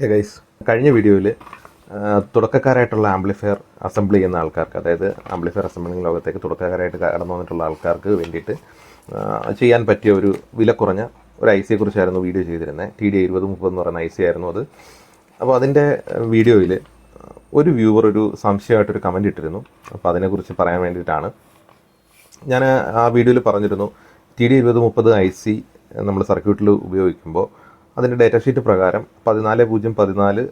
Guys കഴിഞ്ഞ വീഡിയോയിൽ തുടക്കക്കാരായിട്ടുള്ള amplifier assemble ചെയ്യുന്ന ആൾക്കാർക്ക് അതായത് ആംപ്ലിഫയർ അസംബ്ലിംഗ് ലോകത്തേക്ക് തുടക്കക്കാരായിട്ട് കടന്നു വന്നിട്ടുള്ള ആൾക്കാർക്ക് വേണ്ടിയിട്ട് ചെയ്യാൻ പറ്റിയ ഒരു വില കുറഞ്ഞ ഒരു ഐ സിയെ കുറിച്ചായിരുന്നു വീഡിയോ ചെയ്തിരുന്നത്. ടി ഡി ഇരുപത് മുപ്പത് എന്ന് പറയുന്ന ഐ സി ആയിരുന്നു അത്. അപ്പോൾ അതിന്റെ വീഡിയോയിൽ ഒരു വ്യൂവർ ഒരു സംശയമായിട്ടൊരു കമന്റ് ഇട്ടിരുന്നു. അപ്പോൾ അതിനെക്കുറിച്ച് പറയാൻ വേണ്ടിയിട്ടാണ്. ഞാൻ ആ വീഡിയോയിൽ പറഞ്ഞിരുന്നു ടി ഡി ഇരുപത് മുപ്പത് ഐ സി നമ്മൾ സർക്യൂട്ടിൽ ഉപയോഗിക്കുമ്പോൾ അതിന്റെ ഡേറ്റ ഷീറ്റ് പ്രകാരം പതിനാല് പൂജ്യം പതിനാല്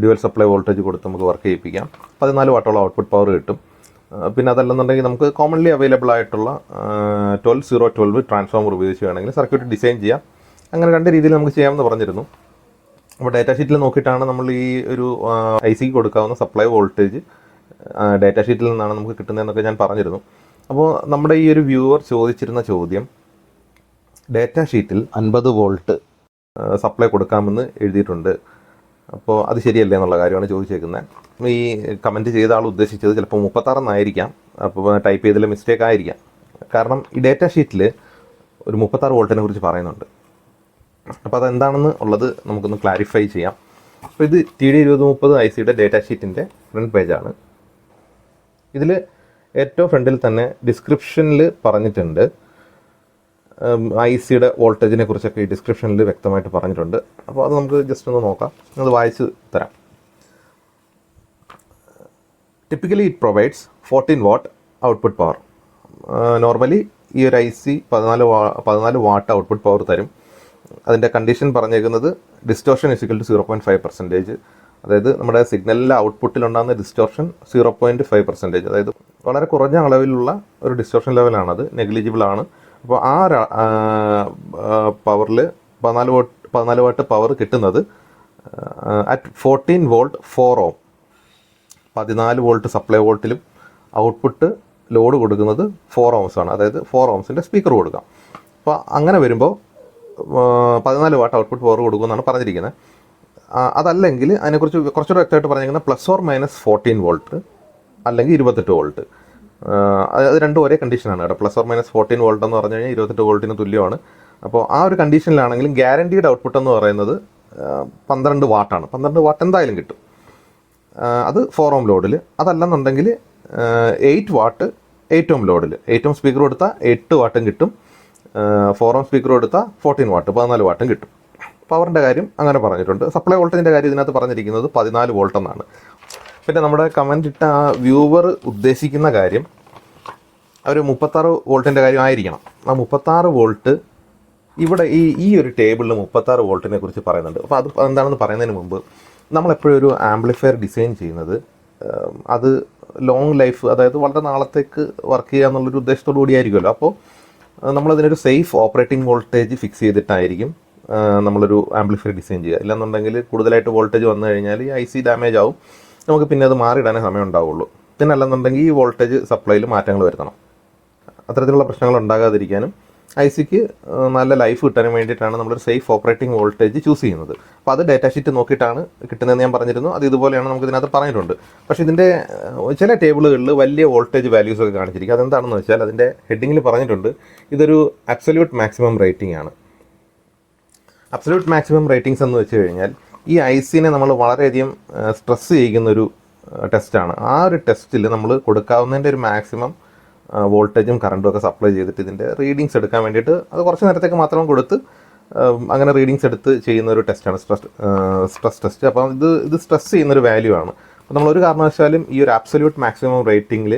ഡ്യുവൽ സപ്ലൈ വോൾട്ടേജ് കൊടുത്ത് നമുക്ക് വർക്ക് ചെയ്യിപ്പിക്കാം. പതിനാല് വാട്ടോളം ഔട്ട്പുട്ട് പവർ കിട്ടും. പിന്നെ അതല്ലെന്നുണ്ടെങ്കിൽ നമുക്ക് കോമൺലി അവൈലബിൾ ആയിട്ടുള്ള ട്വൽവ് സീറോ ട്വൽവ് ട്രാൻസ്ഫോമർ ഉപയോഗിച്ച് വേണമെങ്കിൽ സർക്യൂട്ട് ഡിസൈൻ ചെയ്യാം. അങ്ങനെ രണ്ട് രീതിയിൽ നമുക്ക് ചെയ്യാമെന്ന് പറഞ്ഞിരുന്നു. അപ്പോൾ ഡാറ്റ ഷീറ്റിൽ നോക്കിയിട്ടാണ് നമ്മൾ ഈ ഒരു ഐ സിക്ക് കൊടുക്കാവുന്ന സപ്ലൈ വോൾട്ടേജ് ഡാറ്റ ഷീറ്റിൽ നിന്നാണ് നമുക്ക് കിട്ടുന്നതെന്നൊക്കെ ഞാൻ പറഞ്ഞിരുന്നു. അപ്പോൾ നമ്മുടെ ഈ ഒരു വ്യൂവർ ചോദിച്ചിരുന്ന ചോദ്യം ഡാറ്റ ഷീറ്റിൽ അൻപത് വോൾട്ട് സപ്ലൈ കൊടുക്കാമെന്ന് എഴുതിയിട്ടുണ്ട്. അപ്പോൾ അത് ശരിയല്ലേ എന്നുള്ള കാര്യമാണ് ചോദിച്ചേക്കുന്നത് ഈ കമന്റ് ചെയ്ത ആൾ ഉദ്ദേശിച്ചത് ചിലപ്പോൾ മുപ്പത്താറെന്നായിരിക്കാം അപ്പോൾ ടൈപ്പ് ചെയ്തതിൽ മിസ്റ്റേക്ക് ആയിരിക്കാം. കാരണം ഈ ഡേറ്റ ഷീറ്റിൽ ഒരു മുപ്പത്താറ് വോൾട്ടിനെ കുറിച്ച് പറയുന്നുണ്ട്. അപ്പോൾ അതെന്താണെന്ന് ഉള്ളത് നമുക്കൊന്ന് ക്ലാരിഫൈ ചെയ്യാം. അപ്പോൾ ഇത് ടി ഡി ഇരുപത് മുപ്പത് ഐ സിയുടെ ഡേറ്റ ഷീറ്റിന്റെ ഫ്രണ്ട് പേജാണ് ഇതിൽ ഏറ്റവും ഫ്രണ്ടിൽ തന്നെ ഡിസ്ക്രിപ്ഷനിൽ പറഞ്ഞിട്ടുണ്ട് ഐ സിയുടെ വോൾട്ടേജിനെ കുറിച്ചൊക്കെ ഈ ഡിസ്ക്രിപ്ഷനിൽ വ്യക്തമായിട്ട് പറഞ്ഞിട്ടുണ്ട്. അപ്പോൾ അത് നമുക്ക് ജസ്റ്റ് ഒന്ന് നോക്കാം. അത് വായിച്ച് തരാം. Typically it provides fourteen watt output power normally ഈ ഒരു ഐ സി പതിനാല് വാ പതിനാല് വാട്ട് ഔട്ട്പുട്ട് പവർ തരും. അതിന്റെ കണ്ടീഷൻ പറഞ്ഞേക്കുന്നത് distortion is equal to zero point five percentage അതായത് നമ്മുടെ സിഗ്നലിലെ ഔട്ട്പുട്ടിലുണ്ടാകുന്ന distortion zero point five percentage അതായത് വളരെ കുറഞ്ഞ അളവിലുള്ള ഒരു ഡിസ്റ്റോർഷൻ ലെവലാണത് നെഗ്ലിജിബിൾ ആണ്. അപ്പോൾ ആ പവറിൽ പതിനാല് വോട്ട് പതിനാല് വാട്ട് പവർ കിട്ടുന്നത് at fourteen volt four ohm പതിനാല് വോൾട്ട് സപ്ലൈ വോൾട്ടിലും ഔട്ട്പുട്ട് ലോഡ് കൊടുക്കുന്നത് ഫോർ ഓംസ് ആണ്. അതായത് ഫോർ ഓംസിന്റെ സ്പീക്കർ കൊടുക്കാം. അപ്പോൾ അങ്ങനെ വരുമ്പോൾ പതിനാല് വാട്ട് ഔട്ട്പുട്ട് പവർ കൊടുക്കുമെന്നാണ് പറഞ്ഞിരിക്കുന്നത് അതല്ലെങ്കിൽ അതിനെക്കുറിച്ച് കുറച്ചുകൂടെ വ്യക്തമായിട്ട് പറഞ്ഞിരിക്കുന്നത് plus or minus fourteen volt അല്ലെങ്കിൽ ഇരുപത്തെട്ട് വോൾട്ട് അത് രണ്ടും ഒരേ കണ്ടീഷനാണ് കേട്ടോ. Plus or minus fourteen volt എന്ന് പറഞ്ഞു കഴിഞ്ഞാൽ ഇരുപത്തെട്ട് വോൾട്ടിന് തുല്യമാണ്. അപ്പോൾ ആ ഒരു കണ്ടീഷനിലാണെങ്കിലും ഗ്യാരണ്ടീഡ് ഔട്ട്പുട്ട് എന്ന് പറയുന്നത് പന്ത്രണ്ട് വാട്ടാണ് പന്ത്രണ്ട് വാട്ട് എന്തായാലും കിട്ടും. അത് ഫോർ ഓം ലോഡിൽ അതല്ലെന്നുണ്ടെങ്കിൽ എയ്റ്റ് വാട്ട് എയ്റ്റ് ഓം ലോഡിൽ എയ്റ്റ് ഓം സ്പീക്കർ കൊടുത്താൽ എട്ട് വാട്ടും കിട്ടും. ഫോർ ഓം സ്പീക്കർ കൊടുത്താൽ ഫോർട്ടീൻ വാട്ട് പതിനാല് വാട്ടും കിട്ടും. പവറിന്റെ കാര്യം അങ്ങനെ പറഞ്ഞിട്ടുണ്ട്. സപ്ലൈ വോൾട്ടേജിന്റെ കാര്യം ഇതിനകത്ത് പറഞ്ഞിരിക്കുന്നത് പതിനാല് വോൾട്ട് എന്നാണ്. പിന്നെ നമ്മുടെ കമന്റ് ഇട്ട ആ വ്യൂവർ ഉദ്ദേശിക്കുന്ന കാര്യം ഒരു മുപ്പത്താറ് വോൾട്ടിന്റെ കാര്യം ആയിരിക്കണം. ആ മുപ്പത്താറ് വോൾട്ട് ഇവിടെ ഈ ഈ ഒരു ടേബിളിൽ മുപ്പത്താറ് വോൾട്ടിനെ കുറിച്ച് പറയുന്നുണ്ട്. അപ്പോൾ അത് എന്താണെന്ന് പറയുന്നതിന് മുമ്പ് നമ്മളെപ്പോഴും ഒരു ആംപ്ലിഫയർ ഡിസൈൻ ചെയ്യുന്നത് അത് ലോങ് ലൈഫ് അതായത് വളരെ നാളത്തേക്ക് വർക്ക് ചെയ്യുക എന്നുള്ളൊരു ഉദ്ദേശത്തോടു കൂടിയായിരിക്കുമല്ലോ. അപ്പോൾ നമ്മളതിനൊരു സേഫ് ഓപ്പറേറ്റിംഗ് വോൾട്ടേജ് ഫിക്സ് ചെയ്തിട്ടായിരിക്കും നമ്മളൊരു ആംപ്ലിഫയർ ഡിസൈൻ ചെയ്യുക. ഇല്ലെന്നുണ്ടെങ്കിൽ കൂടുതലായിട്ട് വോൾട്ടേജ് വന്നു കഴിഞ്ഞാൽ ഈ ഐ സി ഡാമേജ് ആവും. നമുക്ക് പിന്നെ അത് മാറിയിടാനേ സമയം ഉണ്ടാവുള്ളൂ പിന്നെ അല്ലെന്നുണ്ടെങ്കിൽ ഈ വോൾട്ടേജ് സപ്ലൈയിൽ മാറ്റങ്ങൾ വരുത്തണം. അത്തരത്തിലുള്ള പ്രശ്നങ്ങൾ ഉണ്ടാകാതിരിക്കാനും ഐ സിക്ക് നല്ല ലൈഫ് കിട്ടാനും വേണ്ടിയിട്ടാണ് നമ്മളൊരു സേഫ് ഓപ്പറേറ്റിംഗ് വോൾട്ടേജ് ചൂസ് ചെയ്യുന്നത്. അപ്പോൾ അത് ഡാറ്റ ഷീറ്റ് നോക്കിയിട്ടാണ് കിട്ടുന്നതെന്ന് ഞാൻ പറഞ്ഞിരുന്നു. അത് ഇതുപോലെയാണ് നമുക്ക് ഇതിനകത്ത് പറഞ്ഞിട്ടുണ്ട്. പക്ഷേ ഇതിന്റെ ചില ടേബിളുകളിൽ വലിയ വോൾട്ടേജ് വാല്യൂസ് ഒക്കെ കാണിച്ചിരിക്കും. അതെന്താണെന്ന് വെച്ചാൽ അതിന്റെ ഹെഡിങ്ങിൽ പറഞ്ഞിട്ടുണ്ട്. ഇതൊരു അബ്സല്യൂട്ട് മാക്സിമം റേറ്റിംഗ് ആണ്. അബ്സല്യൂട്ട് മാക്സിമം റേറ്റിംഗ്സ് എന്ന് വെച്ച് കഴിഞ്ഞാൽ ഈ ഐ സിനെ നമ്മൾ വളരെയധികം സ്ട്രെസ് ചെയ്യുന്ന ഒരു ടെസ്റ്റാണ് ആ ഒരു ടെസ്റ്റിൽ നമ്മൾ കൊടുക്കാവുന്നതിന്റെ ഒരു മാക്സിമം വോൾട്ടേജും കറണ്ടും ഒക്കെ സപ്ലൈ ചെയ്തിട്ട് ഇതിന്റെ റീഡിങ്സ് എടുക്കാൻ വേണ്ടിയിട്ട് അത് കുറച്ച് നേരത്തേക്ക് മാത്രം കൊടുത്ത് അങ്ങനെ റീഡിങ്സ് എടുത്ത് ചെയ്യുന്ന ഒരു ടെസ്റ്റാണ് സ്ട്രെസ് സ്ട്രെസ് ടെസ്റ്റ് അപ്പം ഇത് ഇത് സ്ട്രെസ് ചെയ്യുന്ന ഒരു വാല്യൂ ആണ്. അപ്പോൾ നമ്മൾ ഒരു കാരണവശാലും ഈ ഒരു ആബ്സല്യൂട്ട് മാക്സിമം റേറ്റിംഗിൽ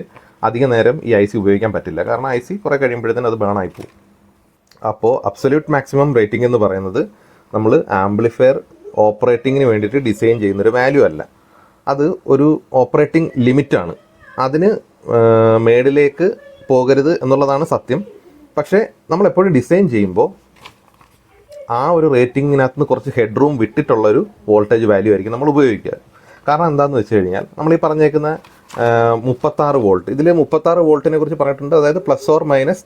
അധിക നേരം ഈ ഐ സി ഉപയോഗിക്കാൻ പറ്റില്ല. കാരണം ഐ സി കുറേ കഴിയുമ്പോഴത്തേനും അത് ബേൺ ആയി പോകും. അപ്പോൾ അബ്സല്യൂട്ട് മാക്സിമം റേറ്റിംഗ് എന്ന് പറയുന്നത് നമ്മൾ ആംപ്ലിഫയർ ഓപ്പറേറ്റിങ്ങിന് വേണ്ടിയിട്ട് ഡിസൈൻ ചെയ്യുന്നൊരു വാല്യൂ അല്ല. അത് ഒരു ഓപ്പറേറ്റിംഗ് ലിമിറ്റാണ് അതിന് മേഡിലേക്ക് പോകരുത് എന്നുള്ളതാണ് സത്യം. പക്ഷേ നമ്മളെപ്പോഴും ഡിസൈൻ ചെയ്യുമ്പോൾ ആ ഒരു റേറ്റിങ്ങിനകത്ത് നിന്ന് കുറച്ച് ഹെഡ് റൂം വിട്ടിട്ടുള്ളൊരു വോൾട്ടേജ് വാല്യൂ ആയിരിക്കും നമ്മൾ ഉപയോഗിക്കുക. കാരണം എന്താണെന്ന് വെച്ച് കഴിഞ്ഞാൽ നമ്മൾ ഈ പറഞ്ഞേക്കുന്ന മുപ്പത്താറ് വോൾട്ട് ഇതിൽ മുപ്പത്താറ് വോൾട്ടിനെ കുറിച്ച് പറഞ്ഞിട്ടുണ്ട്. അതായത് പ്ലസ് ഓർ മൈനസ്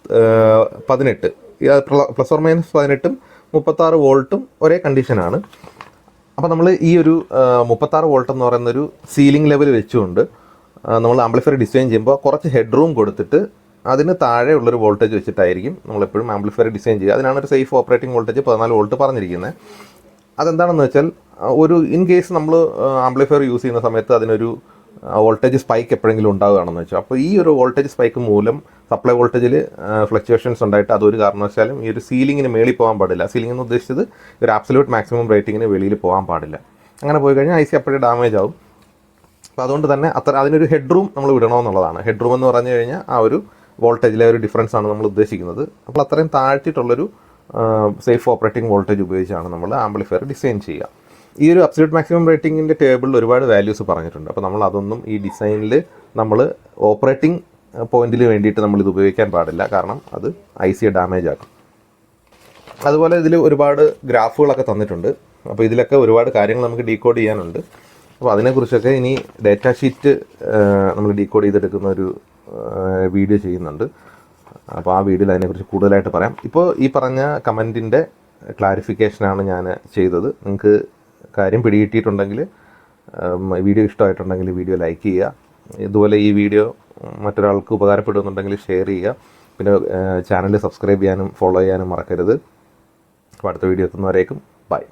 പതിനെട്ട്. പ്ലസ് ഓർ മൈനസ് പതിനെട്ടും മുപ്പത്താറ് വോൾട്ടും ഒരേ കണ്ടീഷനാണ് അപ്പോൾ നമ്മൾ ഈ ഒരു മുപ്പത്താറ് വോൾട്ട് എന്ന് പറയുന്ന ഒരു സീലിംഗ് ലെവൽ വെച്ചുകൊണ്ട് നമ്മൾ ആംപ്ലിഫയർ ഡിസൈൻ ചെയ്യുമ്പോൾ കുറച്ച് ഹെഡ് റൂം കൊടുത്തിട്ട് അതിന് താഴെ ഉള്ളൊരു വോൾട്ടേജ് വെച്ചിട്ടായിരിക്കും നമ്മളെപ്പോഴും ആംപ്ലിഫയർ ഡിസൈൻ ചെയ്യുക. അതിനാണ് ഒരു സേഫ് ഓപ്പറേറ്റിംഗ് വോൾട്ടേജ് പതിനാല് വോൾട്ട് പറഞ്ഞിരിക്കുന്നത്. അതെന്താണെന്ന് വെച്ചാൽ ഒരു ഇൻ കേസ് നമ്മൾ ആംപ്ലിഫയർ യൂസ് ചെയ്യുന്ന സമയത്ത് അതിനൊരു വോൾട്ടേജ് സ്പൈക്ക് എപ്പോഴെങ്കിലും ഉണ്ടാവുകയാണെന്ന് വെച്ചാൽ. അപ്പോൾ ഈ ഒരു വോൾട്ടേജ് സ്പൈക്ക് മൂലം സപ്ലൈ വോൾട്ടേജിൽ ഫ്ലക്ച്വേഷൻസ് ഉണ്ടായിട്ട് അതൊരു കാരണവശാലും ഈ ഒരു സീലിങ്ങിന് മേളിൽ പോകാൻ പാടില്ല. സീലിംഗ് എന്ന് ഉദ്ദേശിച്ചത് ഒരു ആബ്സല്യൂട്ട് മാക്സിമം റേറ്റിങ്ങിന് വെളിയിൽ പോകാൻ പാടില്ല. അങ്ങനെ പോയി കഴിഞ്ഞാൽ ഐ സി അപ്പോഴേ ഡാമേജ് ആവും. അപ്പോൾ അതുകൊണ്ട് തന്നെ അത്ര അതിനൊരു ഹെഡ് റൂം നമ്മൾ വിടണമെന്നുള്ളതാണ്. ഹെഡ് റൂം എന്ന് പറഞ്ഞു കഴിഞ്ഞാൽ ആ ഒരു വോൾട്ടേജിലെ ഒരു ഡിഫറൻസ് ആണ് നമ്മൾ ഉദ്ദേശിക്കുന്നത്. അപ്പോൾ അത്രയും താഴ്ത്തിയിട്ടുള്ളൊരു സേഫ് ഓപ്പറേറ്റിംഗ് വോൾട്ടേജ് ഉപയോഗിച്ചാണ് നമ്മൾ ആംപ്ലിഫയർ ഡിസൈൻ ചെയ്യുക. ഈ ഒരു അബ്സല്യൂട്ട് മാക്സിമം റേറ്റിംഗിന്റെ ടേബിളിൽ ഒരുപാട് വാല്യൂസ് പറഞ്ഞിട്ടുണ്ട്. അപ്പോൾ നമ്മൾ അതൊന്നും ഈ ഡിസൈനിൽ നമ്മൾ ഓപ്പറേറ്റിംഗ് പോയിന്റിൽ വേണ്ടിയിട്ട് നമ്മൾ ഇത് ഉപയോഗിക്കാൻ പാടില്ല. കാരണം അത് ഐ സി ഡാമേജ് ആക്കും. അതുപോലെ ഇതിൽ ഒരുപാട് ഗ്രാഫുകളൊക്കെ തന്നിട്ടുണ്ട്. അപ്പോൾ ഇതിലൊക്കെ ഒരുപാട് കാര്യങ്ങൾ നമുക്ക് ഡീകോഡ് ചെയ്യാനുണ്ട്. അപ്പോൾ അതിനെക്കുറിച്ചൊക്കെ ഇനി ഡേറ്റ ഷീറ്റ് നമ്മൾ ഡീകോഡ് ചെയ്തെടുക്കുന്ന ഒരു വീഡിയോ ചെയ്യുന്നുണ്ട്. അപ്പോൾ ആ വീഡിയോയിൽ അതിനെക്കുറിച്ച് കൂടുതലായിട്ട് പറയാം. ഇപ്പോൾ ഈ പറഞ്ഞ കമന്റിന്റെ ക്ലാരിഫിക്കേഷനാണ് ഞാൻ ചെയ്തത്. നിങ്ങൾക്ക് കാര്യം പിടികിട്ടിയിട്ടുണ്ടെങ്കിൽ വീഡിയോ ഇഷ്ടമായിട്ടുണ്ടെങ്കിൽ വീഡിയോ ലൈക്ക് ചെയ്യുക. ഇതുപോലെ ഈ വീഡിയോ മറ്റൊരാൾക്ക് ഉപകാരപ്പെടുന്നുണ്ടെങ്കിൽ ഷെയർ ചെയ്യുക. പിന്നെ ചാനൽ സബ്സ്ക്രൈബ് ചെയ്യാനും ഫോളോ ചെയ്യാനും മറക്കരുത്. അപ്പോൾ അടുത്ത വീഡിയോ എത്തുന്നവരേക്കും ബൈ.